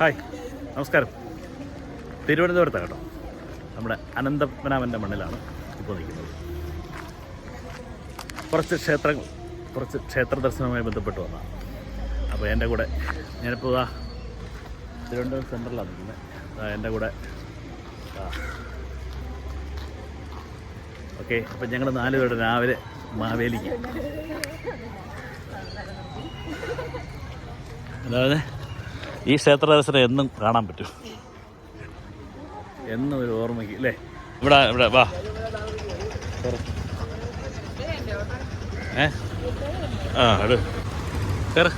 Hi നമസ്കാരം. തിരുവനന്തപുരത്താണ് കേട്ടോ. നമ്മുടെ അനന്തപനാമന്റെ മണ്ണിലാണ് ഇപ്പോൾ നിൽക്കുന്നത്. കുറച്ച് ക്ഷേത്രങ്ങൾ കുറച്ച് ക്ഷേത്ര ദർശനവുമായി ബന്ധപ്പെട്ട് വന്നതാണ് അപ്പോൾ എന്റെ കൂടെ ഞാനിപ്പോൾ ഇതാ തിരുവനന്തപുരം സെന്ററിലാണ് നിൽക്കുന്നത്. എന്റെ കൂടെ ഓക്കെ അപ്പം ഞങ്ങൾ നാല് പേരുടെ രാവിലെ മാവേലിക്ക്. അതായത് ഈ ക്ഷേത്ര ദർശനം എന്നും കാണാൻ പറ്റും. എന്നും ഒരു ഓർമ്മയ്ക്ക് അല്ലേ? ഇവിടെ ഇവിടെ വാ. ഏ? ആ അത് കയറ്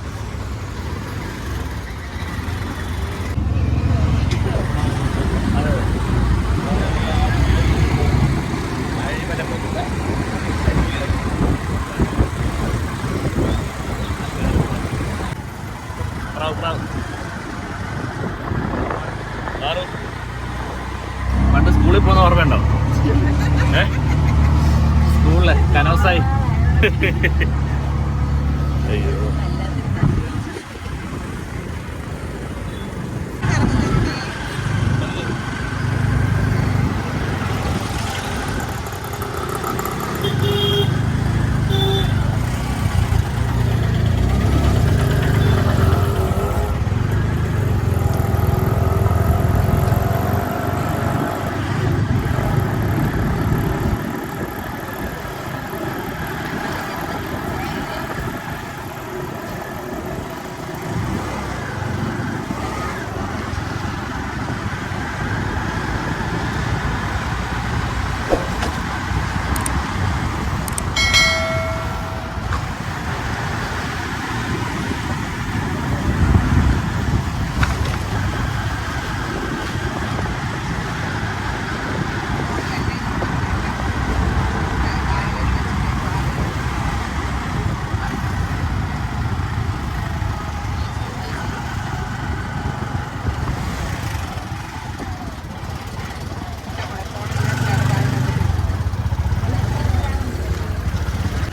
സ്കൂളിൽ പോകുന്ന ഓർമ്മയുണ്ടോ? ഏ? സ്കൂളിലെ കനോസായി അയ്യോ.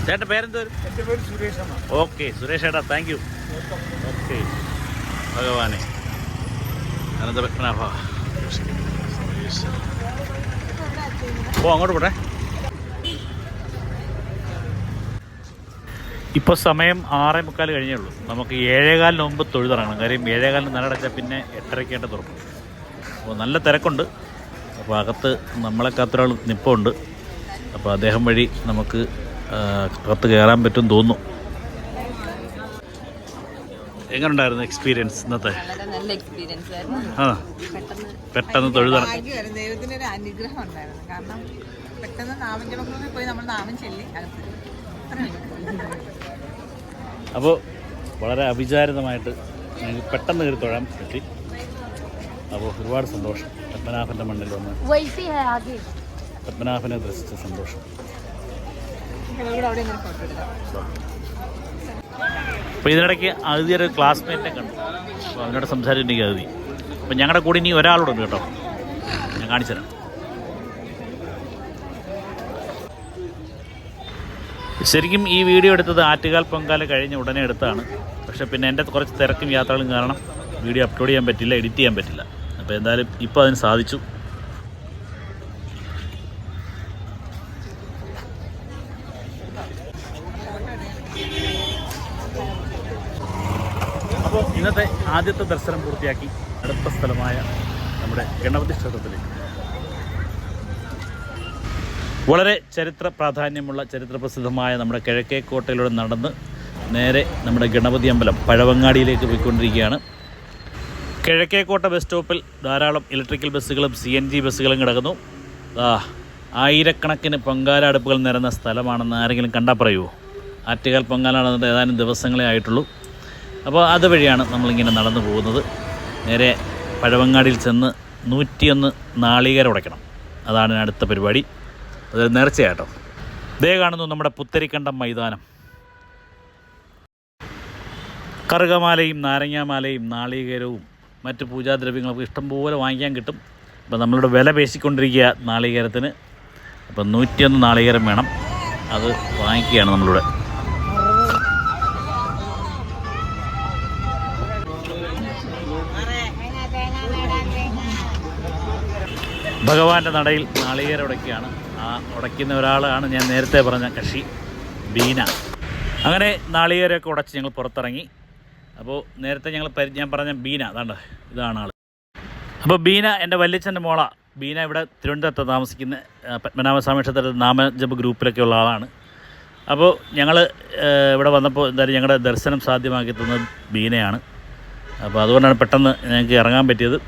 ചേട്ടന്റെ പേരെന്തോ? ഓക്കെ സുരേഷ് ഏട്ടാ താങ്ക് യു ഓക്കെ ഭഗവാനെ. അനന്തപത്മനാഭ ഓ അങ്ങോട്ട് പോട്ടെ. ഇപ്പോൾ സമയം ആറേ മുക്കാൽ കഴിഞ്ഞേ ഉള്ളൂ. നമുക്ക് ഏഴേകാലിന് മുമ്പ് തൊഴുതിറങ്ങണം. കാര്യം ഏഴേകാലിന് നടടച്ചാൽ പിന്നെ എട്ടരയ്ക്കേണ്ട തുറക്കും അപ്പോൾ നല്ല തിരക്കുണ്ട്. അപ്പോൾ അകത്ത് നമ്മളെ കാത്തൊരാൾ നിപ്പുണ്ട്. അപ്പോൾ അദ്ദേഹം വഴി നമുക്ക് അകത്ത് കയറാൻ പറ്റും തോന്നുന്നു. എങ്ങനെയുണ്ടായിരുന്നു എക്സ്പീരിയൻസ് ഇന്നത്തെ? നല്ല എക്സ്പീരിയൻസ് ആ. പെട്ടെന്ന് തൊഴുതാണ് ദൈവത്തിന്റെ ഒരു അനുഗ്രഹം ഉണ്ടായിരുന്നു. കാരണം പെട്ടെന്ന് നാമം പോയി നമ്മൾ നാമം ചൊല്ലി അകത്ത് അപ്പോൾ വളരെ അവിചാരിതമായിട്ട് ഞങ്ങൾക്ക് പെട്ടെന്ന് കയറി തൊഴാൻ പറ്റി. അപ്പോൾ ഒരുപാട് സന്തോഷം. പത്മനാഭന്റെ മണ്ണിൽ വന്ന് വൈഫി പത്മനാഭനെ ദർശിച്ച സന്തോഷം ഇവിടെ അവിടെ ഇങ്ങനെ ഫോട്ടോ എടുക്കാം അപ്പോൾ ഇതിനിടയ്ക്ക് അതിഥി ഒരു ക്ലാസ്മേറ്റിനെ കണ്ടു. അപ്പോൾ അവനോട് സംസാരിച്ചിട്ടുണ്ടെങ്കിൽ അതിഥി അപ്പോൾ ഞങ്ങളുടെ കൂടെ ഇനി ഒരാളോട് കേട്ടോ. ഞാൻ കാണിച്ചു തരാം. ശരിക്കും ഈ വീഡിയോ എടുത്തത് ആറ്റുകാൽ പൊങ്കാല കഴിഞ്ഞ ഉടനെ എടുത്താണ്. പക്ഷെ പിന്നെ എന്റെ കുറച്ച് തിരക്കും യാത്രകളും കാരണം വീഡിയോ അപ്ലോഡ് ചെയ്യാൻ പറ്റില്ല എഡിറ്റ് ചെയ്യാൻ പറ്റില്ല. അപ്പോൾ എന്തായാലും ഇപ്പോൾ അതിന് സാധിച്ചു. അപ്പോൾ ഇന്നത്തെ ആദ്യത്തെ ദർശനം പൂർത്തിയാക്കി അടുത്ത സ്ഥലമായ നമ്മുടെ ഗണപതി ക്ഷേത്രത്തിലേക്ക്. വളരെ ചരിത്ര പ്രാധാന്യമുള്ള ചരിത്രപ്രസിദ്ധമായ നമ്മുടെ കിഴക്കേക്കോട്ടയിലൂടെ നടന്ന് നേരെ നമ്മുടെ ഗണപതി അമ്പലം പഴവങ്ങാടിയിലേക്ക് പോയിക്കൊണ്ടിരിക്കുകയാണ്. കിഴക്കേക്കോട്ട ബസ് സ്റ്റോപ്പിൽ ധാരാളം ഇലക്ട്രിക്കൽ ബസ്സുകളും സി എൻ ജി ബസ്സുകളും കിടക്കുന്നു. ആയിരക്കണക്കിന് പൊങ്കാല അടുപ്പുകൾ നിരന്ന സ്ഥലമാണെന്ന് ആരെങ്കിലും കണ്ടാൽ പറയുമോ ആറ്റുകാൽ പൊങ്കാലാണെന്ന് ഏതാനും ദിവസങ്ങളെ ആയിട്ടുള്ളൂ. അപ്പോൾ അതുവഴിയാണ് നമ്മളിങ്ങനെ നടന്നു പോകുന്നത്. നേരെ പഴവങ്ങാടിയിൽ ചെന്ന് നൂറ്റിയൊന്ന് നാളികേരം ഉടയ്ക്കണം. അതാണ് അടുത്ത പരിപാടി. അത് നേർച്ചയാട്ടോ. ഇതേ കാണുന്നു നമ്മുടെ പുത്തരിക്കണ്ടം മൈതാനം. കറുകമാലയും നാരങ്ങാമാലയും നാളികേരവും മറ്റ് പൂജാദ്രവ്യങ്ങളൊക്കെ ഇഷ്ടംപോലെ വാങ്ങിക്കാൻ കിട്ടും. അപ്പോൾ നമ്മളുടെ വില പേശിക്കൊണ്ടിരിക്കുക നാളികേരത്തിന്. അപ്പം നൂറ്റിയൊന്ന് നാളികേരം വേണം. അത് വാങ്ങിക്കുകയാണ് നമ്മളിവിടെ. ഭഗവാന്റെ നടയിൽ നാളികേരം ഉടയ്ക്കുകയാണ് ആ ഉടയ്ക്കുന്ന ഒരാളാണ് ഞാൻ നേരത്തെ പറഞ്ഞ കക്ഷി ബീന. അങ്ങനെ നാളികേരമൊക്കെ ഉടച്ച് ഞങ്ങൾ പുറത്തിറങ്ങി. അപ്പോൾ നേരത്തെ ഞങ്ങൾ ഞാൻ പറഞ്ഞ ബീന അതാണ്ട് ഇതാണ് ആൾ അപ്പോൾ ബീന എന്റെ വല്യച്ഛന്റെ മോള. ബീന ഇവിടെ തിരുവനന്തപുരത്ത് താമസിക്കുന്ന പത്മനാഭസ്വാമി ക്ഷേത്രത്തിൽ നാമജപ ഗ്രൂപ്പിലൊക്കെ ഉള്ള ആളാണ് അപ്പോൾ ഞങ്ങൾ ഇവിടെ വന്നപ്പോൾ എന്തായാലും ഞങ്ങളുടെ ദർശനം സാധ്യമാക്കി തന്നത് ബീനയാണ്. അപ്പോൾ അതുകൊണ്ടാണ് പെട്ടെന്ന് ഞങ്ങൾക്ക് ഇറങ്ങാൻ പറ്റിയത്.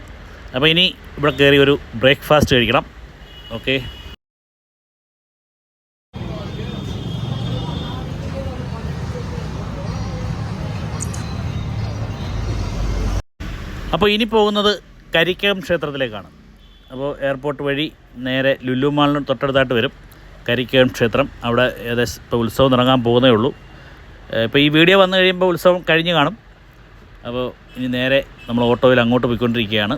അപ്പോൾ ഇനി ഇവിടെ കയറി ഒരു ബ്രേക്ക്ഫാസ്റ്റ് കഴിക്കണം. ഓക്കെ അപ്പോൾ ഇനി പോകുന്നത് കരിക്കകം ക്ഷേത്രത്തിലേക്കാണ്. അപ്പോൾ എയർപോർട്ട് വഴി നേരെ ലുലു മാളിന് തൊട്ടടുത്തായിട്ട് വരും കരിക്കകം ക്ഷേത്രം. അവിടെ ഏകദേശം ഇപ്പോൾ ഉത്സവം തുടങ്ങാൻ പോകുന്നേ ഉള്ളൂ. ഇപ്പോൾ ഈ വീഡിയോ വന്നു കഴിയുമ്പോൾ ഉത്സവം കഴിഞ്ഞ് കാണും. അപ്പോൾ ഇനി നേരെ നമ്മൾ ഓട്ടോയിൽ അങ്ങോട്ട് പോയിക്കൊണ്ടിരിക്കുകയാണ്.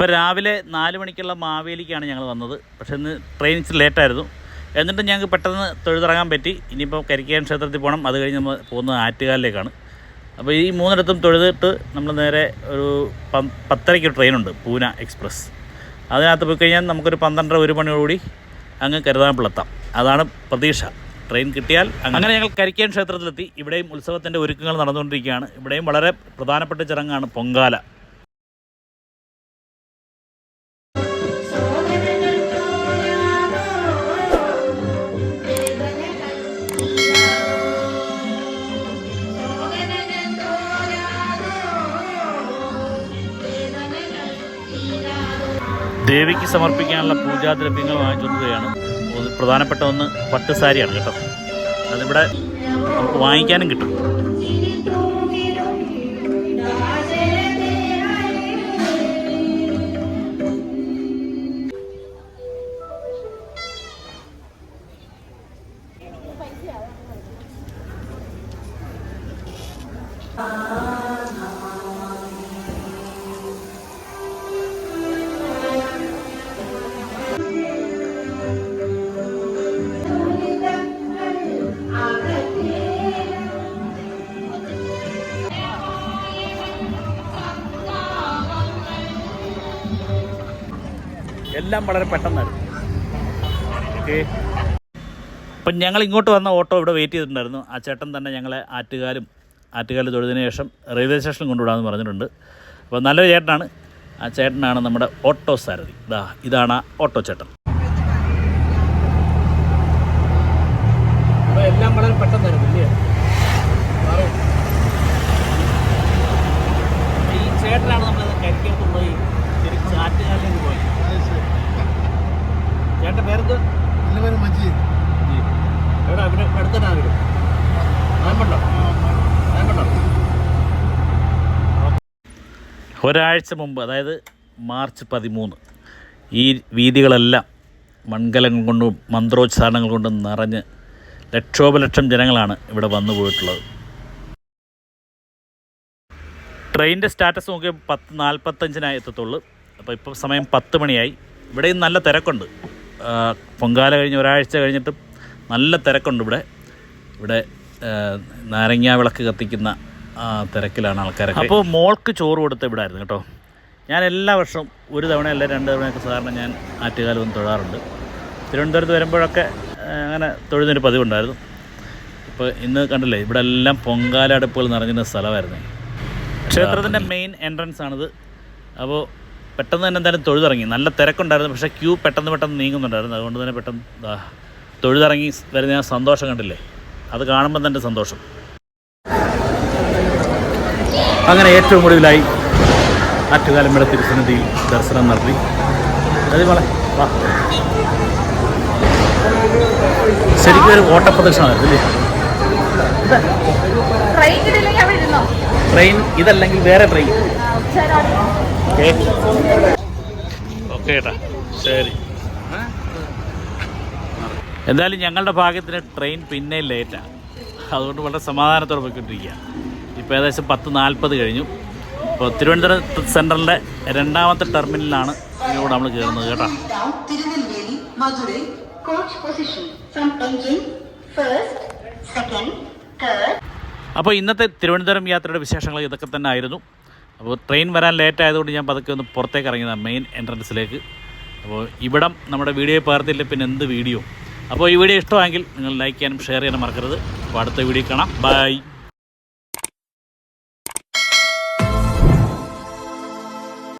അപ്പോൾ രാവിലെ നാല് മണിക്കുള്ള മാവേലിക്കാണ് ഞങ്ങൾ വന്നത്. പക്ഷേ ഇന്ന് ട്രെയിൻ ഇച്ചിരി ലേറ്റായിരുന്നു എന്നിട്ടും ഞങ്ങൾക്ക് പെട്ടെന്ന് തൊഴുതിറങ്ങാൻ പറ്റി. ഇനിയിപ്പോൾ കരിക്കേൻ ക്ഷേത്രത്തിൽ പോകണം അത് കഴിഞ്ഞ് നമ്മൾ പോകുന്നത് ആറ്റുകാലിലേക്കാണ്. അപ്പോൾ ഈ മൂന്നിടത്തും തൊഴുതിട്ട് നമ്മൾ നേരെ ഒരു പത്തരയ്ക്ക് ട്രെയിനുണ്ട് പൂന എക്സ്പ്രസ് അതിനകത്ത് പോയി കഴിഞ്ഞാൽ നമുക്കൊരു പന്ത്രണ്ടര ഒരു മണിയോടുകൂടി അങ്ങ് കരുതാമ്പിളെത്താം അതാണ് പ്രതീക്ഷ. ട്രെയിൻ കിട്ടിയാൽ അങ്ങനെ ഞങ്ങൾ കരിക്കേൻ ക്ഷേത്രത്തിലെത്തി. ഇവിടെയും ഉത്സവത്തിന്റെ ഒരുക്കങ്ങൾ നടന്നുകൊണ്ടിരിക്കുകയാണ്. ഇവിടെയും വളരെ പ്രധാനപ്പെട്ട ചടങ്ങാണ് പൊങ്കാല. ദേവിക്ക് സമർപ്പിക്കാനുള്ള പൂജാദ്രവ്യങ്ങൾ വാങ്ങിച്ചുകൊണ്ടുവരികയാണ് അത് പ്രധാനപ്പെട്ട ഒന്ന് പട്ട് സാരിയാണ് കേട്ടോ. അതിവിടെ നമുക്ക് വാങ്ങിക്കാനും കിട്ടും. എല്ലാം വളരെ പെട്ടെന്നായിരുന്നു. അപ്പം ഞങ്ങൾ ഇങ്ങോട്ട് വന്ന ഓട്ടോ ഇവിടെ വെയിറ്റ് ചെയ്തിട്ടുണ്ടായിരുന്നു. ആ ചേട്ടൻ തന്നെ ഞങ്ങളെ ആറ്റുകാലും ആറ്റുകാൽ തൊഴുതിന് ശേഷം റെയിൽവേ സ്റ്റേഷനിൽ കൊണ്ടുവിടാമെന്ന് പറഞ്ഞിട്ടുണ്ട്. അപ്പോൾ നല്ലൊരു ചേട്ടനാണ്. ആ ചേട്ടനാണ് നമ്മുടെ ഓട്ടോ സാരഥി. ഇതാ ഇതാണ് ആ ഓട്ടോ ചേട്ടൻ. എല്ലാം വളരെ പെട്ടെന്നായിരുന്നു ഈ ചേട്ടനാണ് നമ്മൾ കരിക്കാൻ കൊണ്ടുപോയി തിരിച്ച് ചേട്ടന്റെ പേരെന്ത്? എന്റെ പേര് മജീദ്. എവിടെ ഇവിടെ അടുത്തന്നെ വരും. ഒരാഴ്ച മുമ്പ് അതായത് മാർച്ച് പതിമൂന്ന് ഈ വീതികളെല്ലാം മൺകലങ്ങൾ കൊണ്ടും മന്ത്രോച്ചാരണങ്ങൾ കൊണ്ടും നിറഞ്ഞ് ലക്ഷോപലക്ഷം ജനങ്ങളാണ് ഇവിടെ വന്നു പോയിട്ടുള്ളത്. ട്രെയിനിന്റെ സ്റ്റാറ്റസ് നോക്കിയാൽ പത്ത് നാൽപ്പത്തഞ്ചിനായി എത്തത്തുള്ളൂ. അപ്പോൾ ഇപ്പോൾ സമയം പത്ത് മണിയായി. ഇവിടെയും നല്ല തിരക്കുണ്ട്. പൊങ്കാല കഴിഞ്ഞ് ഒരാഴ്ച കഴിഞ്ഞിട്ടും നല്ല തിരക്കുണ്ട് ഇവിടെ. ഇവിടെ നാരങ്ങാ വിളക്ക് കത്തിക്കുന്ന തിരക്കിലാണ് ആൾക്കാരൊക്കെ. അപ്പോൾ മോൾക്ക് ചോറ് കൊടുത്ത് ഇവിടെ ആയിരുന്നു കേട്ടോ. ഞാൻ എല്ലാ വർഷവും ഒരു തവണ അല്ല രണ്ട് തവണയൊക്കെ സാധാരണ ഞാൻ ആറ്റുകാലം ഒന്ന് തൊഴാറുണ്ട്. തിരുവനന്തപുരത്ത് വരുമ്പോഴൊക്കെ അങ്ങനെ തൊഴുന്നൊരു പതിവുണ്ടായിരുന്നു. ഇപ്പോൾ ഇന്ന് കണ്ടില്ലേ ഇവിടെ എല്ലാം പൊങ്കാല അടുപ്പുകൾ നിറഞ്ഞിരുന്ന സ്ഥലമായിരുന്നു. ക്ഷേത്രത്തിന്റെ മെയിൻ എൻട്രൻസ് ആണിത്. അപ്പോൾ പെട്ടെന്ന് തന്നെ എന്തായാലും തൊഴുതിറങ്ങി. നല്ല തിരക്കുണ്ടായിരുന്നു. പക്ഷേ ക്യൂ പെട്ടെന്ന് പെട്ടെന്ന് നീങ്ങുന്നുണ്ടായിരുന്നു. അതുകൊണ്ട് തന്നെ പെട്ടെന്ന് തൊഴുതിറങ്ങി വരുന്ന ആ സന്തോഷം കണ്ടില്ലേ? അത് കാണുമ്പോൾ തന്നെ സന്തോഷം. അങ്ങനെ ഏറ്റവും ഒടുവിലായി ആറ്റുകാലമ്മയുടെ തിരുസന്നിധിയിൽ ദർശനം നടത്തി. അതെ ശരിക്കും ഒരു ഓട്ടപ്രദക്ഷിണമായിരുന്നു അല്ലേ? ട്രെയിൻ ഇതല്ലെങ്കിൽ വേറെ ട്രെയിൻ. ഓക്കെ. ഓക്കെ ഏട്ടാ. ശരി. എന്തായാലും ഞങ്ങളുടെ ഭാഗ്യത്തിന് ട്രെയിൻ പിന്നെ ലേറ്റാണ് അതുകൊണ്ട് വളരെ സമാധാനത്തോടെ പോയിക്കൊണ്ടിരിക്കുക. ഇപ്പോൾ ഏകദേശം പത്ത് നാൽപ്പത് കഴിഞ്ഞു. ഇപ്പോൾ തിരുവനന്തപുരം സെൻട്രലിന്റെ രണ്ടാമത്തെ ടെർമിനലിലാണ് ഇവിടെ നമ്മൾ കയറുന്നത് കേട്ടോ. അപ്പോൾ ഇന്നത്തെ തിരുവനന്തപുരം യാത്രയുടെ വിശേഷങ്ങൾ ഇതൊക്കെ തന്നെ ആയിരുന്നു. അപ്പോൾ ട്രെയിൻ വരാൻ ലേറ്റ് ആയതുകൊണ്ട് ഞാൻ പതുക്കെ ഒന്ന് പുറത്തേക്ക് ഇറങ്ങിയതാണ് മെയിൻ എൻട്രൻസിലേക്ക് അപ്പോൾ ഇവിടം നമ്മുടെ വീഡിയോ പകർത്തില്ല പിന്നെ എന്ത് വീഡിയോ അപ്പോൾ ഈ വീഡിയോ ഇഷ്ടമായെങ്കിൽ നിങ്ങൾ ലൈക്ക് ചെയ്യാനും ഷെയർ ചെയ്യാനും മറക്കരുത്. അപ്പോൾ അടുത്ത വീഡിയോ കാണാം. ബൈ